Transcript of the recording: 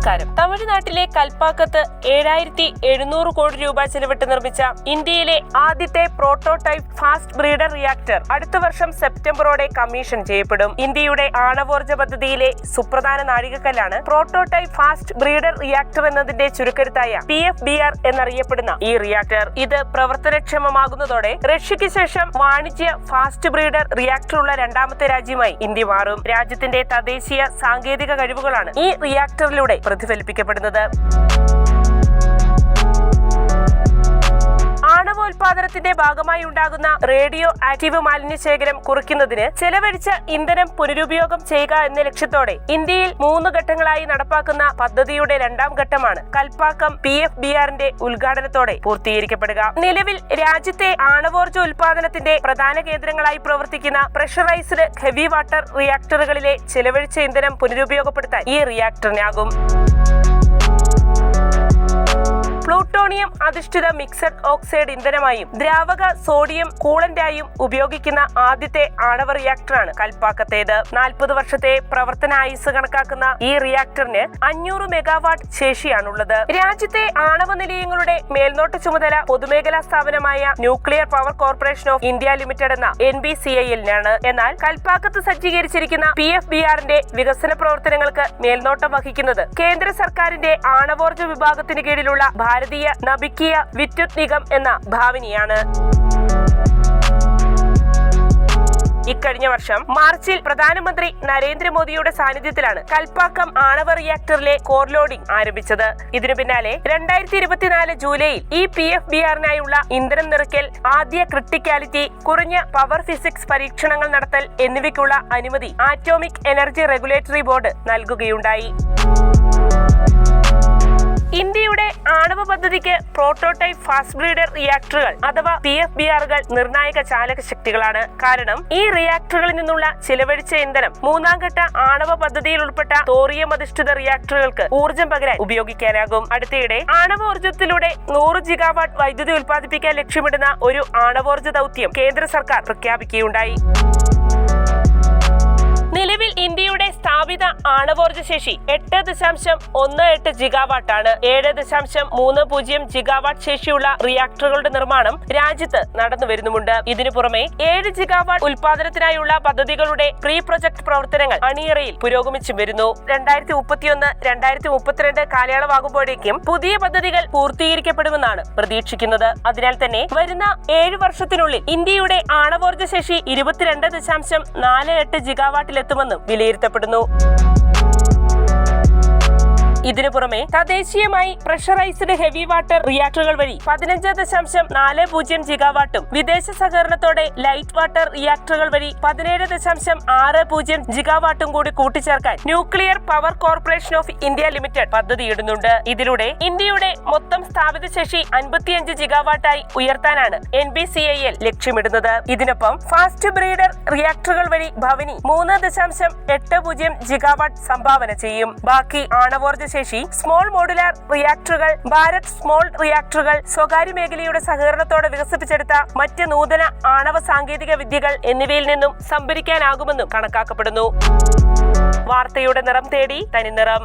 നമസ്കാരം തമിഴ്നാട്ടിലെ കൽപ്പാക്കത്ത് ഏഴായിരത്തി എഴുന്നൂറ് കോടി രൂപ ചെലവിട്ട് നിർമ്മിച്ച ഇന്ത്യയിലെ ആദ്യത്തെ പ്രോട്ടോടൈപ്പ് ഫാസ്റ്റ് ബ്രീഡർ റിയാക്ടർ അടുത്ത വർഷം സെപ്റ്റംബറോടെ കമ്മീഷൻ ചെയ്യപ്പെടും. ഇന്ത്യയുടെ ആണവോർജ പദ്ധതിയിലെ സുപ്രധാന നാഴികക്കല്ലാണ് പ്രോട്ടോടൈപ്പ് ഫാസ്റ്റ് ബ്രീഡർ റിയാക്ടർ എന്നതിന്റെ ചുരുക്കരുത്തായ പി എഫ് ബി ആർ എന്നറിയപ്പെടുന്ന ഈ റിയാക്ടർ ഇത് പ്രവർത്തനക്ഷമമാകുന്നതോടെ റഷ്യയ്ക്ക് ശേഷം വാണിജ്യ ഫാസ്റ്റ് ബ്രീഡർ റിയാക്ടർ ഉള്ള രണ്ടാമത്തെ രാജ്യമായി ഇന്ത്യ മാറും. രാജ്യത്തിന്റെ തദ്ദേശീയ സാങ്കേതിക കഴിവുകളാണ് ഈ റിയാക്ടറിലൂടെ പ്രതിഫലിപ്പിക്കപ്പെടുന്നത് ആണവോൽപാദനത്തിന്റെ ഭാഗമായി ഉണ്ടാകുന്ന റേഡിയോ ആക്റ്റീവ് മാലിന്യ ശേഖരം കുറിക്കുന്നതിന് ചെലവഴിച്ച ഇന്ധനം പുനരുപയോഗം ചെയ്യുക എന്ന ലക്ഷ്യത്തോടെ ഇന്ത്യയിൽ മൂന്ന് ഘട്ടങ്ങളായി നടപ്പാക്കുന്ന പദ്ധതിയുടെ രണ്ടാം ഘട്ടമാണ് കൽപ്പാക്കം പി എഫ് ബി ആറിന്റെ ഉദ്ഘാടനത്തോടെ പൂർത്തീകരിക്കപ്പെടുക. നിലവിൽ രാജ്യത്തെ ആണവോർജ ഉൽപാദനത്തിന്റെ പ്രധാന കേന്ദ്രങ്ങളായി പ്രവർത്തിക്കുന്ന പ്രഷറൈസ്ഡ് ഹെവി വാട്ടർ റിയാക്ടറുകളിലെ ചെലവഴിച്ച ഇന്ധനം പുനരുപയോഗപ്പെടുത്താൻ ഈ റിയാക്ടറിനാകും. പ്ലൂട്ടോണിയം അധിഷ്ഠിത മിക്സഡ് ഓക്സൈഡ് ഇന്ധനമായും ദ്രാവക സോഡിയം കൂളന്റായും ഉപയോഗിക്കുന്ന ആദ്യത്തെ ആണവ റിയാക്ടറാണ് കൽപ്പാക്കത്തേത്. നാൽപ്പത് വർഷത്തെ പ്രവർത്തന ആയുസ് കണക്കാക്കുന്ന ഈ റിയാക്ടറിന് അഞ്ഞൂറ് മെഗാവാട്ട് ശേഷിയാണുള്ളത്. രാജ്യത്തെ ആണവ നിലയങ്ങളുടെ മേൽനോട്ട ചുമതല പൊതുമേഖലാ സ്ഥാപനമായ nuclear power corporation of India limited എന്ന എൻ ബി സി ഐയിലാണ് എന്നാൽ കൽപ്പാക്കത്ത് സജ്ജീകരിച്ചിരിക്കുന്ന പി എഫ് ബി ആറിന്റെ വികസന പ്രവർത്തനങ്ങൾക്ക് മേൽനോട്ടം വഹിക്കുന്നത് കേന്ദ്ര സർക്കാരിന്റെ ആണവോർജ വിഭാഗത്തിന് കീഴിലുള്ള ഭാരതീയ നബിക്കിയ നിഗം എന്ന ഭാവിനിയാണ്. ഇക്കഴിഞ്ഞ വർഷം മാർച്ചിൽ പ്രധാനമന്ത്രി നരേന്ദ്രമോദിയുടെ സാന്നിധ്യത്തിലാണ് കൽപ്പാക്കം ആണവ റിയാക്ടറിലെ കോർ ലോഡിംഗ് ആരംഭിച്ചത്. ഇതിനു പിന്നാലെ രണ്ടായിരത്തി ഇരുപത്തിനാല് ജൂലൈയിൽ ഈ പി എഫ് ബി ആറിനായുള്ള ഇന്ധനം നിറയ്ക്കൽ ആദ്യ ക്രിട്ടിക്കാലിറ്റി കുറഞ്ഞ പവർ ഫിസിക്സ് പരീക്ഷണങ്ങൾ നടത്തൽ എന്നിവയ്ക്കുള്ള അനുമതി ആറ്റോമിക് എനർജി റെഗുലേറ്ററി ബോർഡ് നൽകുകയുണ്ടായി. ഇന്ത്യയുടെ ആണവ പദ്ധതിക്ക് പ്രോട്ടോടൈപ്പ് ഫാസ്റ്റ് ബ്രീഡർ റിയാക്ടറുകൾ അഥവാ പി എഫ് ബി ആറുകൾ നിർണായക ചാലക ശക്തികളാണ്. കാരണം ഈ റിയാക്ടറുകളിൽ നിന്നുള്ള ചിലവഴിച്ച ഇന്ധനം മൂന്നാം ഘട്ട ആണവ പദ്ധതിയിൽ ഉൾപ്പെട്ട തോറിയം അധിഷ്ഠിത റിയാക്ടറുകൾക്ക് ഊർജം പകരാൻ ഉപയോഗിക്കാനാകും. അടുത്തിടെ ആണവോർജത്തിലൂടെ നൂറ് ജിഗാവാട്ട് വൈദ്യുതി ഉൽപ്പാദിപ്പിക്കാൻ ലക്ഷ്യമിടുന്ന ഒരു ആണവോർജ ദൗത്യം കേന്ദ്ര സർക്കാർ പ്രഖ്യാപിക്കുകയുണ്ടായി. നിലവിൽ ഇന്ത്യയുടെ സ്ഥാപിത ആണവോർജ ശേഷി എട്ട് ദശാംശം ഒന്ന് എട്ട് ജിഗാവാട്ടാണ്. ഏഴ് ദശാംശം മൂന്ന് പൂജ്യം ജിഗാവാട്ട് ശേഷിയുള്ള റിയാക്ടറുകളുടെ നിർമ്മാണം രാജ്യത്ത് നടന്നു വരുന്നുമുണ്ട്. ഇതിനു പുറമെ ഏഴ് ജിഗാവാട്ട് ഉൽപാദനത്തിനായുള്ള പദ്ധതികളുടെ പ്രീ പ്രൊജക്ട് പ്രവർത്തനങ്ങൾ അണിയറയിൽ പുരോഗമിച്ചു വരുന്നു. രണ്ടായിരത്തി മുപ്പത്തിയൊന്ന് രണ്ടായിരത്തി മുപ്പത്തിരണ്ട് കാലയളവാകുമ്പോഴേക്കും പുതിയ പദ്ധതികൾ പൂർത്തീകരിക്കപ്പെടുമെന്നാണ് പ്രതീക്ഷിക്കുന്നത്. അതിനാൽ തന്നെ വരുന്ന ഏഴ് വർഷത്തിനുള്ളിൽ ഇന്ത്യയുടെ ആണവോർജ ശേഷി ഇരുപത്തിരണ്ട് ദശാംശം നാല് എട്ട് ജിഗാവാട്ടിലെത്തുമെന്നും വിലയിരുത്തപ്പെടുന്നു. ആയിരുന്നു ഇതിനു പുറമെ തദ്ദേശീയമായി പ്രഷറൈസ്ഡ് ഹെവി വാട്ടർ റിയാക്ടറുകൾ വഴി പതിനഞ്ച് ദശാംശം നാല് പൂജ്യം ജിഗാവാട്ടും വിദേശ സഹകരണത്തോടെ ലൈറ്റ് വാട്ടർ റിയാക്ടറുകൾ വഴി പതിനേഴ് ദശാംശം ആറ് പൂജ്യം ജിഗാവാട്ടും കൂടി കൂട്ടിച്ചേർക്കാൻ nuclear power corporation of India limited പദ്ധതിയിടുന്നുണ്ട് ഇതിലൂടെ ഇന്ത്യയുടെ മൊത്തം സ്ഥാപിത ശേഷി അൻപത്തിയഞ്ച് ജിഗാവാട്ടായി ഉയർത്താനാണ് N B C I L ലക്ഷ്യമിടുന്നത്. ഇതിനൊപ്പം ഫാസ്റ്റ് ബ്രീഡർ റിയാക്ടറുകൾ വഴി ഭവനി മൂന്ന് ദശാംശം എട്ട് പൂജ്യം ജിഗാവാട്ട് സംഭാവന ചെയ്യും. ബാക്കി ആണവോർജ ശേഷി സ്മോൾ മോഡുലാർ റിയാക്ടറുകൾ ഭാരത് സ്മോൾ റിയാക്ടറുകൾ സ്വകാര്യ മേഖലയുടെ സഹകരണത്തോടെ വികസിപ്പിച്ചെടുത്ത മറ്റ് നൂതന ആണവ സാങ്കേതിക വിദ്യകൾ എന്നിവയിൽ നിന്നും സംഭരിക്കാനാകുമെന്നും കണക്കാക്കപ്പെടുന്നു. വാർത്തയുടെ നിറം തേടി തനിനിറം